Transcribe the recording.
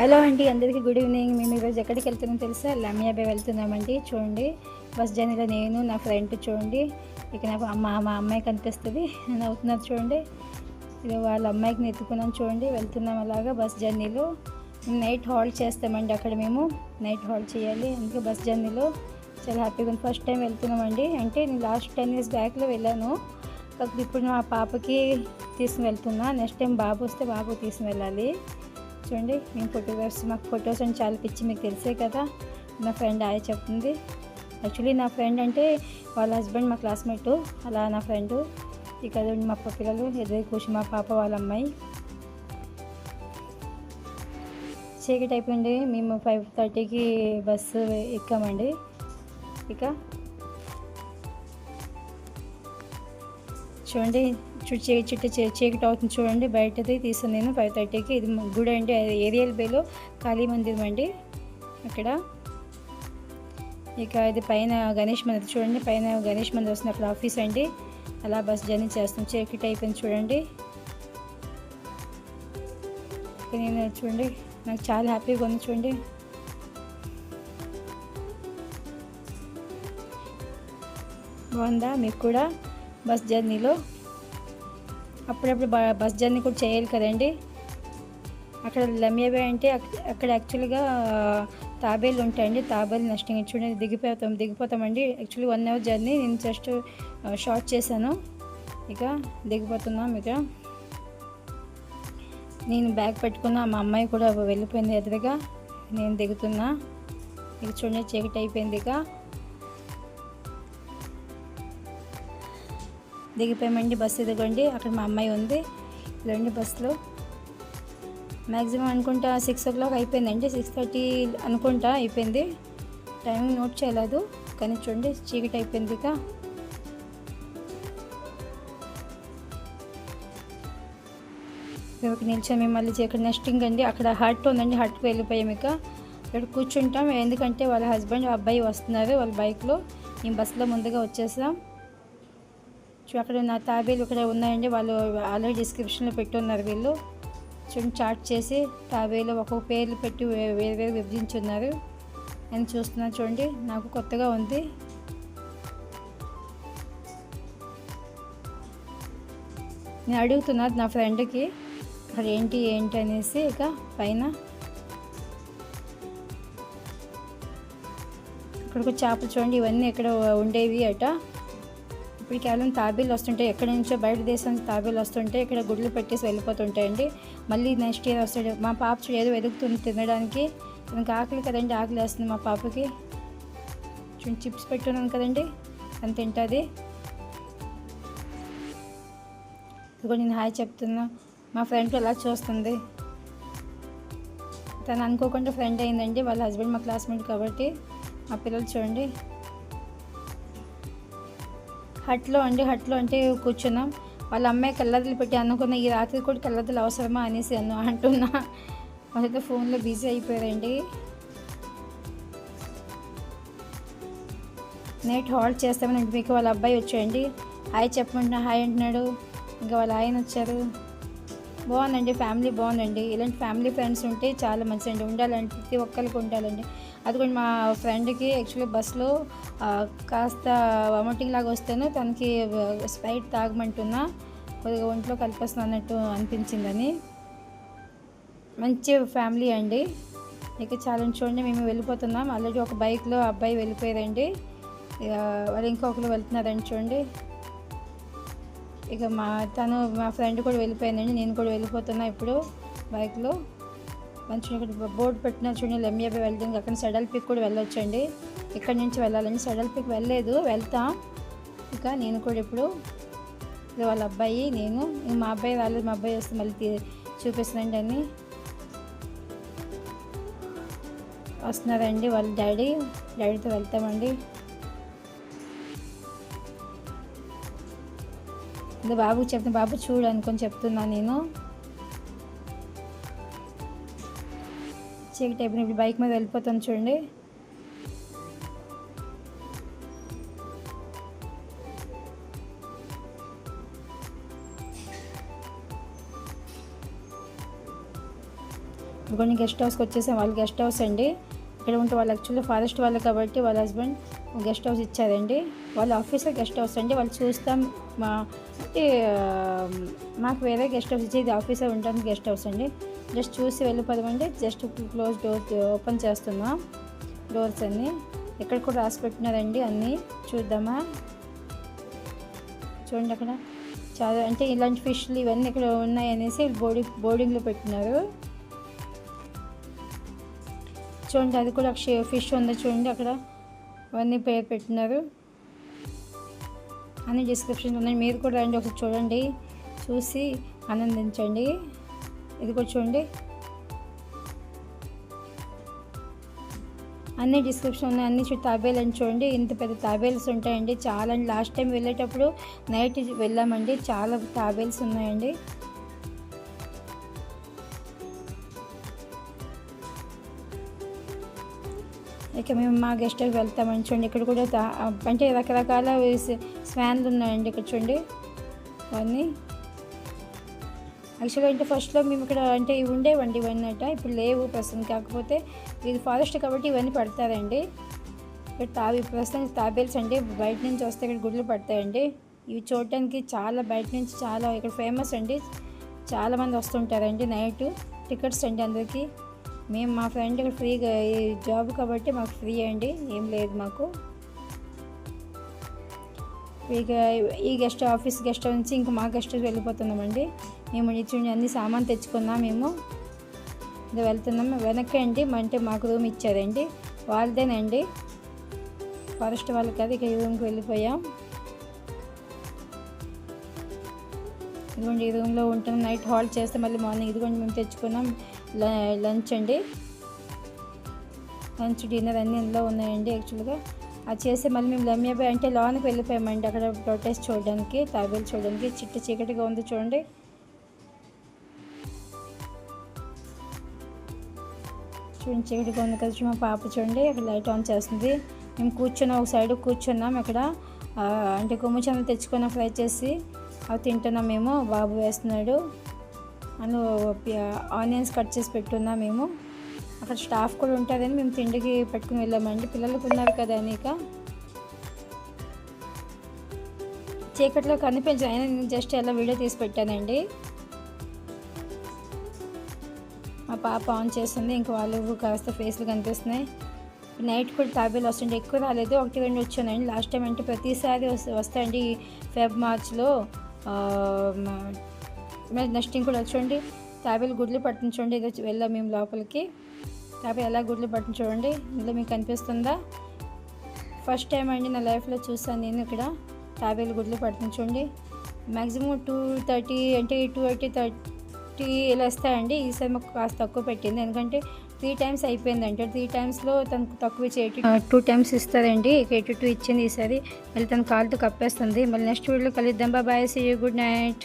Hello అండి అందరికీ good evening. మేము ఈరోజు ఎక్కడికి వెళ్తున్నాం తెలుసా? లమ్యాబే వెళ్తున్నామండి. చూడండి బస్ జర్నీలో నేను నా ఫ్రెండ్ చూడండి. ఇక నాకు అమ్మ మా అమ్మాయి కనిపిస్తుంది. నేను అవుతున్నారు చూడండి. ఇది వాళ్ళ అమ్మాయికి నెత్తుకున్నాం చూడండి. వెళ్తున్నాం అలాగా బస్ జర్నీలో నైట్ హాల్ట్ చేస్తామండి అక్కడ మేము. నైట్ హాల్ట్ చేయాలి. అందుకే బస్ జర్నీలో చాలా హ్యాపీగా ఉంది. ఫస్ట్ టైం వెళ్తున్నామండి. అంటే నేను లాస్ట్ టెన్ ఇయర్స్ బ్యాక్లో వెళ్ళాను. కాకపోతే ఇప్పుడు మా పాపకి తీసుకుని వెళ్తున్నా. నెక్స్ట్ టైం బాబు వస్తే బాబు తీసుకుని వెళ్ళాలి. చూడండి మేము ఫోటోగ్రాఫ్స్ మాకు ఫొటోస్ అని చాలా పిచ్చి మీకు తెలిసే కదా. నా ఫ్రెండ్ ఆయ చెప్తుంది. యాక్చువల్లీ నా ఫ్రెండ్ అంటే వాళ్ళ హస్బెండ్ మా క్లాస్మేట్ అలా నా ఫ్రెండ్ ఇక మా పిల్లలు ఎదురు కూర్చుని మా పాప వాళ్ళ అమ్మాయి. చీకటి అయిపోయింది. మేము ఫైవ్ థర్టీకి బస్సు ఎక్కామండి. ఇక చూడండి చే చుట్టూ చీ- చీకటి అవుతుంది చూడండి. బయటది తీసాను నేను ఫైవ్ థర్టీకి. ఇది గుడి అండి ఏరియల్ బేలో కాళీ మందిరం అండి. అక్కడ. ఇక ఇది పైన గణేష్ మందిర్ చూడండి. పైన గణేష్ మందిర్ వస్తుంది అక్కడ ఆఫీస్ అండి. అలా బస్ జర్నీ చేస్తాం. చీకటి అయిపోయింది చూడండి. నేను చూడండి. నాకు చాలా హ్యాపీగా ఉంది చూడండి. బాగుందా? మీకు కూడా బస్ జర్నీలో? అప్పుడప్పుడు బ- బస్ జర్నీ కూడా చేయాలి కదండి. అక్కడ లమ్యాబే అంటే అక్కడ యాక్చువల్గా తాబేలు ఉంటాయండి. తాబేలు నష్టం చూడండి. దిగిపోతాం దిగిపోతామండి. యాక్చువల్లీ వన్ అవర్ జర్నీ నేను జస్ట్ షార్ట్ చేశాను. ఇక దిగిపోతున్నాం ఇక. నేను బ్యాగ్ పెట్టుకున్నా మా అమ్మాయి కూడా వెళ్ళిపోయింది ఎదురుగా. నేను దిగుతున్నా. ఇక చూడండి చీకటి అయిపోయింది ఇక. దిగిపోయామండి బస్సు ఎదుగుండి అక్కడ మా అమ్మాయి ఉంది. ఇదండి బస్సులో. మ్యాక్సిమం అనుకుంటా సిక్స్ ఓ క్లాక్ అయిపోయిందండి సిక్స్ థర్టీ అనుకుంటా అయిపోయింది. టైమింగ్ నోట్ చేయలేదు కానీ చూడండి చీకటి అయిపోయింది ఇక. ఇక్కడికి నిల్చొని మళ్ళీ ఇక్కడ నెక్స్టింగ్ అండి అక్కడ హట్ ఉందండి హట్కి వెళ్ళిపోయాం ఇక. ఇక్కడ కూర్చుంటాం ఎందుకంటే వాళ్ళ హస్బెండ్ అబ్బాయి వస్తున్నారు వాళ్ళ బైక్లో మేము బస్సులో ముందుగా వచ్చేసాం. అక్కడ నా తాబేలు ఇక్కడ ఉన్నాయండి. వాళ్ళు ఆల్రెడీ డిస్క్రిప్షన్లో పెట్టున్నారు వీళ్ళు. చూడండి చార్ట్ చేసి తాబేలు ఒక్కొక్క పేర్లు పెట్టి వేరు వేరు విభజించున్నారు. నేను చూస్తున్నాను చూడండి నాకు కొత్తగా ఉంది. నేను అడుగుతున్నాను నా ఫ్రెండ్కి అక్కడ ఏంటి ఏంటి అనేసి ఇక పైన. ఇక్కడ చేపలు చూడండి ఇవన్నీ ఇక్కడ ఉండేవి అట. ఇప్పుడు కేవలం తాబేలు వస్తుంటాయి ఎక్కడి నుంచో బయట దేశం నుంచి తాబేలు వస్తుంటే ఇక్కడ గుడ్లు పెట్టేసి వెళ్ళిపోతుంటాయండి. మళ్ళీ నెక్స్ట్ ఇయర్ వస్తాడు. మా పాప ఏదో వెతుకుతుంది తినడానికి. ఇంకా ఆకలి కదండి ఆకలి వేస్తుంది మా పాపకి. చూడండి చిప్స్ పెట్టున్నాను కదండి. అని తింటుంది. ఇదిగో నేను హాయ్ చెప్తున్నా. మా ఫ్రెండ్ ఎలా చూస్తుంది? తను అనుకోకుండా ఫ్రెండ్ అయిందండి. వాళ్ళ హస్బెండ్ మా క్లాస్మేట్ కాబట్టి మా పిల్లలు చూడండి. హట్లో అండి హట్లో అంటే కూర్చున్నాం. వాళ్ళ అమ్మాయి కళ్ళద్దులు పెట్టి అనుకున్న ఈ రాత్రి కూడా కళ్ళద్దులు అవసరమా అనేసి అన్న అంటున్నా. వాళ్ళైతే ఫోన్లో బిజీ అయిపోయారండి. నైట్ హాల్ట్ చేస్తామని మీకు వాళ్ళ అబ్బాయి వచ్చాయండి హాయ్ చెప్పమంటున్నా హాయ్ అంటున్నాడు. ఇంకా వాళ్ళ ఆయన వచ్చారు. బాగుందండి ఫ్యామిలీ బాగుందండి. ఇలాంటి ఫ్యామిలీ ఫ్రెండ్స్ ఉంటే చాలా మంచిదండి. ఉండాలంటే ప్రతి ఒక్కరికి ఉండాలండి. అది కూడా మా ఫ్రెండ్కి యాక్చువల్లీ బస్సులో కాస్త వామిటింగ్ లాగా వస్తేనే తనకి స్ప్రైట్ తాగమంటున్నా కొద్దిగా ఒంట్లో కలిపేస్తున్నా అన్నట్టు అనిపించిందని. మంచి ఫ్యామిలీ అండి. ఇక చాలా చూడండి మేము వెళ్ళిపోతున్నాం. ఆల్రెడీ ఒక బైక్లో అబ్బాయి వెళ్ళిపోయారండి. వాళ్ళు ఇంకొకరు వెళ్తున్నారండి చూడండి. ఇక మా తను మా ఫ్రెండ్ కూడా వెళ్ళిపోయిందండి. నేను కూడా వెళ్ళిపోతున్నా ఇప్పుడు బైక్లో. మంచిగా బోర్డు పెట్టిన చూడండి లెమ్యాబే వెళ్తుంది. అక్కడ సడల్ పిక్ కూడా వెళ్ళొచ్చండి. ఇక్కడ నుంచి వెళ్ళాలండి. సెడల్ పిక్ వెళ్ళలేదు వెళ్తాం. ఇక నేను కూడా ఇప్పుడు ఇది వాళ్ళ అబ్బాయి నేను మా అబ్బాయి రాలేదు. మా అబ్బాయి వస్తే మళ్ళీ చూపిస్తుందండి అని వస్తున్నారండి వాళ్ళ డాడీ. డాడీతో వెళ్తామండి. ఇది బాబుకి చెప్తున్నా బాబు చూడు అనుకొని చెప్తున్నా నేను. చీకటి అయిపోయిన ఇప్పుడు బైక్ మీద వెళ్ళిపోతాను చూడండి. ఇదిగోండి గెస్ట్ హౌస్కి వచ్చేసాం వాళ్ళు గెస్ట్ హౌస్ అండి. ఇక్కడ ఉంటే వాళ్ళు యాక్చువల్లీ ఫారెస్ట్ వాళ్ళు కాబట్టి వాళ్ళ హస్బెండ్ గెస్ట్ హౌస్ ఇచ్చారండి. వాళ్ళ ఆఫీసర్ గెస్ట్ హౌస్ అండి. వాళ్ళు చూస్తాం. మా అంటే మాకు వేరే గెస్ట్ హౌస్ ఇచ్చేది ఇది ఆఫీసర్ ఉండడానికి గెస్ట్ హౌస్ అండి. జస్ట్ చూసి వెళ్ళిపోదామండి. జస్ట్ క్లోజ్ డోర్ ఓపెన్ చేస్తున్నాం. డోర్స్ అన్నీ. ఇక్కడ కూడా రాసి పెట్టినారండి అన్నీ. చూద్దామా? చూడండి అక్కడ. చాలా అంటే ఇలాంటి ఫిష్లు ఇవన్నీ ఇక్కడ ఉన్నాయి అనేసి బోర్డింగ్ బోర్డింగ్లో పెట్టినారు. చూడండి అది కూడా ఫిష్ ఉంది చూడండి అక్కడ. అవన్నీ పేరు పెట్టినారు. అన్ని డిస్క్రిప్షన్ ఉన్నాయి. మీరు కూడా రండి ఒకసారి చూడండి. చూసి ఆనందించండి. ఇది కూడా చూడండి. అన్ని డిస్క్రిప్షన్ ఉన్నాయి. అన్ని చూ తాబేలు అని చూడండి. ఇంత పెద్ద తాబేల్స్ ఉంటాయండి. చాలా లాస్ట్ టైం వెళ్ళేటప్పుడు నైట్ వెళ్ళామండి. చాలా తాబేల్స్ ఉన్నాయండి. ఇక మేము మా గెస్ట్ హౌస్ వెళ్తామని చూడండి. ఇక్కడ కూడా అంటే రకరకాల స్వాన్లు ఉన్నాయండి ఇక్కడ చూడండి. అవన్నీ. యాక్చువల్గా అంటే ఫస్ట్లో మేము ఇక్కడ అంటే ఇవి ఉండేవండి ఇవన్నీ అట. ఇప్పుడు లేవు ప్రస్తుతం. కాకపోతే ఇది ఫారెస్ట్ కాబట్టి ఇవన్నీ పడతారండి. ఇక్కడ తావి ప్రస్తుతం తాబేల్స్ అండి. బయట నుంచి వస్తే ఇక్కడ గుడ్లు పడతాయండి. ఇవి చూడటానికి చాలా బయట నుంచి చాలా ఇక్కడ ఫేమస్ అండి. చాలామంది వస్తుంటారండి నైట్. టికెట్స్ అండి అందరికీ. మేము మా ఫ్రెండ్ ఫ్రీగా ఈ జాబ్ కాబట్టి మాకు ఫ్రీ అండి ఏం లేదు మాకు. ఇక ఈ గెస్ట్ ఆఫీస్ గెస్ట్ నుంచి ఇంకా మా గెస్ట్ వెళ్ళిపోతున్నామండి. మేము ఇచ్చి అన్ని సామాన్ తెచ్చుకున్నాం మేము. ఇంకా వెళ్తున్నాము వెనక్కి అండి అంటే మాకు రూమ్ ఇచ్చారండి. వాళ్ళదేనండి. ఫారెస్ట్ వాళ్ళకి కాదు ఇక ఈ రూమ్కి వెళ్ళిపోయాం. ఇదిగోండి ఈ రూమ్లో ఉంటాం నైట్ హాల్ చేస్తే మళ్ళీ మార్నింగ్ ఇదిగోండి మేము తెచ్చుకున్నాం. లంచ్ అండి. లంచ్ డిన్నర్ అన్నీ ఇందులో ఉన్నాయండి యాక్చువల్గా. అది చేసి మళ్ళీ మేము లమ్యాబాయ్ అంటే లోనికి వెళ్ళిపోయామండి అక్కడ ప్రొటెస్ట్ చూడడానికి తాబేలు చూడడానికి. చిట్ట చీకటిగా ఉంది చూడండి. చూడండి చీకటిగా ఉంది కదా మా పాప చూడండి. అక్కడ లైట్ ఆన్ చేస్తుంది. మేము కూర్చున్నాం ఒక సైడ్ కూర్చున్నాం అక్కడ. అంటే కొమ్ము తెచ్చుకున్న ఫ్రై చేసి అవి తింటున్నాం మేము. బాబు వేస్తున్నాడు. అందులో ఆనియన్స్ కట్ చేసి పెట్టున్నాం మేము. అక్కడ స్టాఫ్ కూడా ఉంటుందని మేము తిండికి పెట్టుకుని వెళ్ళామండి. పిల్లలకు ఉన్నారు కదా అని చీకట్లో కనిపించదు అయినా నేను జస్ట్ అలా వీడియో తీసి పెట్టానండి. మా పాప ఆన్ చేస్తుంది. ఇంకా వాళ్ళు కాస్త ఫేస్లు కనిపిస్తున్నాయి. నైట్ కూడా తాబేలు వస్తుండే. ఎక్కువ రాలేదు. ఒకటి రెండు వచ్చానండి. లాస్ట్ టైం అంటే ప్రతిసారి వస్తాయండి ఫెబ్ మార్చ్లో. నెక్స్ట్ కూడా చూడండి తాబేలు గుడ్లు పట్టుని చూడండి. ఇదో వెళ్ళాం మేము లోపలికి. తాబేలు ఎలా గుడ్లు పట్టుని చూడండి. ఇందులో మీకు కనిపిస్తుందా? ఫస్ట్ టైం అండి నా లైఫ్లో చూసాను నేను ఇక్కడ తాబేలు గుడ్లు పడుతుంది చూడండి. మ్యాక్సిమం టూ థర్టీ అంటే టూ ఎయిటీ థర్టీ ఇలా వస్తాయండి. ఈసారి మాకు కాస్త తక్కువ పెట్టింది. ఎందుకంటే త్రీ టైమ్స్ అయిపోయింది అంటే త్రీ టైమ్స్లో తనకు తక్కువ ఇచ్చి ఎయిటీ టూ టైమ్స్ ఇస్తారండి. ఎయిటీ టూ ఇచ్చింది ఈసారి. మళ్ళీ తన కాలుతో కప్పేస్తుంది. మళ్ళీ నెక్స్ట్ వీడియోలో కలుద్దాం. Bye see you good night